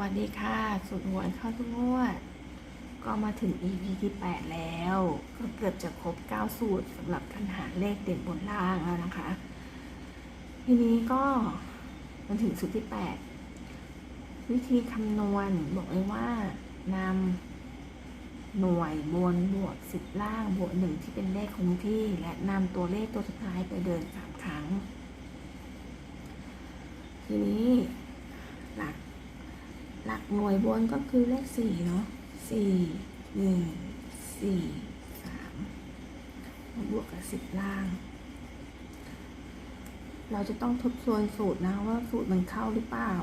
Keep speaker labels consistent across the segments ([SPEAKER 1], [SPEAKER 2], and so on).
[SPEAKER 1] วยเข้าทุกงวด ก็มาถึง EP ที่ 8 แล้ว ก็เกือบจะครบ 9 สูตรสำหรับการหาเลขเด่นบนล่างแล้วนะคะ ทีนี้ก็มันถึงสูตรที่ 8 วิธีคำนวณบอกเลยว่านำหน่วยบนบวก 10 ล่างบวก 1 ที่เป็นเลขคงที่ และนำตัวเลขตัวสุดท้ายไปเดิน 3 ครั้ง ทีนี้หลัก หลักหน่วยบนก็คือเลขสี่เนาะสี่หนึ่งสี่สามาบวกกับสิบล่าง เราจะต้องทบทวนสูตรนะว่าสูตรมันเข้าหรือเปล่า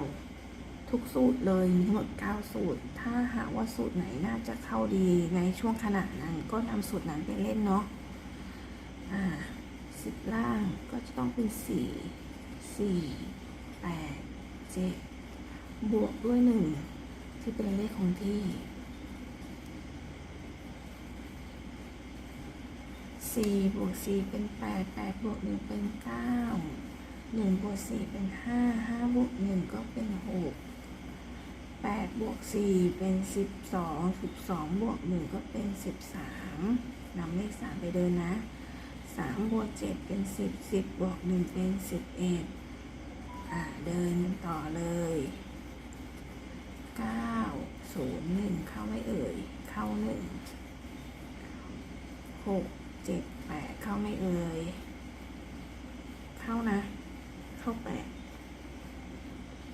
[SPEAKER 1] ทุกสูตรเลยมีทั้งหมดเก้าสูตร ถ้าหากว่าสูตรไหนน่าจะเข้าดีในช่วงขณะนั้นก็นำสูตรนั้นไปเล่นเนาะอ่าสิบล่างก็จะต้องเป็นสี่สี่แปดเจ็ด บวกด้วยหนึ่งที่เป็นเลขคงที่สี่บวกสี่เป็นแปดแปดบวกหนึ่งเป็นเก้าหนึ่งบวกสี่เป็นห้าห้าบวกหนึ่งก็เป็นหกแปดบวกสี่เป็นสิบสองสิบสองบวกหนึ่งก็เป็นสิบสามนำเลขสามไปเดินนะสามบวกเจ็ดเป็นสิบสิบบวกหนึ่งเป็นสิบเอ็ดอ่าเดินต่อเลย เก้าศูนย์หนึ่งเข้าไม่เอ่ย เข้าหนึ่งหกเจ็ดแปดเข้าไม่เอ่ย เข้านะ เข้าแปด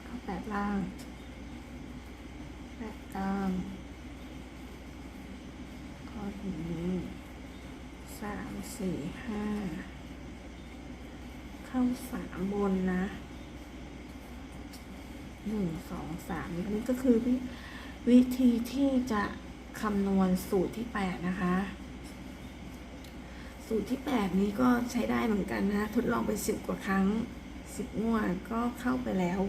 [SPEAKER 1] เข้าแปดล่างแปดกลางข้อถึงนี้สามสี่ห้าเข้าสามบนนะ หนึ่งสองสามนี้ก็คือวิวิธีที่จะคำนวณสูตรที่แปดนะคะ สูตรที่แปดนี้ก็ใช้ได้เหมือนกันนะทดลองไปสิบกว่าครั้งสิบงวดก็เข้าไปแล้ว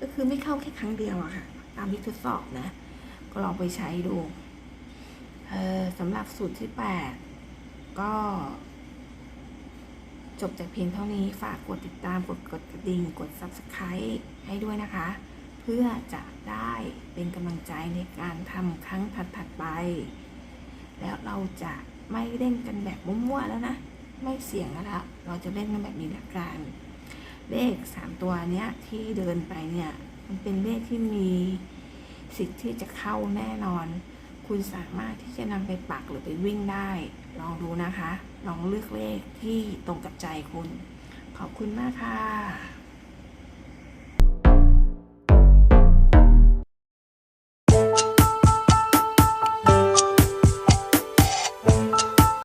[SPEAKER 1] ก็คือไม่เข้าแค่ครั้งเดียวอะค่ะ ตามที่ทดสอบนะ ก็ลองไปใช้ดูเออสำหรับสูตรที่แปดก็จบจากเพียงเท่านี้ฝากกดติดตามกดกดกระดิ่ง กด Subscribe ให้ด้วยนะคะ เพื่อจะได้เป็นกำลังใจในการทำครั้งถัดๆไป แล้วเราจะไม่เล่นกันแบบมั่วๆแล้วนะ ไม่เสี่ยงแล้ว เราจะเล่นกันแบบนี้ละกัน เลขสามตัวเนี้ยที่เดินไปเนี่ย มันเป็นเลขที่มีสิทธิ์ที่จะเข้าแน่นอน คุณสามารถที่จะนำไปปักหรือไปวิ่งได้ ลองดูนะคะ ลองเลือกเลขที่ตรงกับใจคุณ ขอบคุณมากค่ะ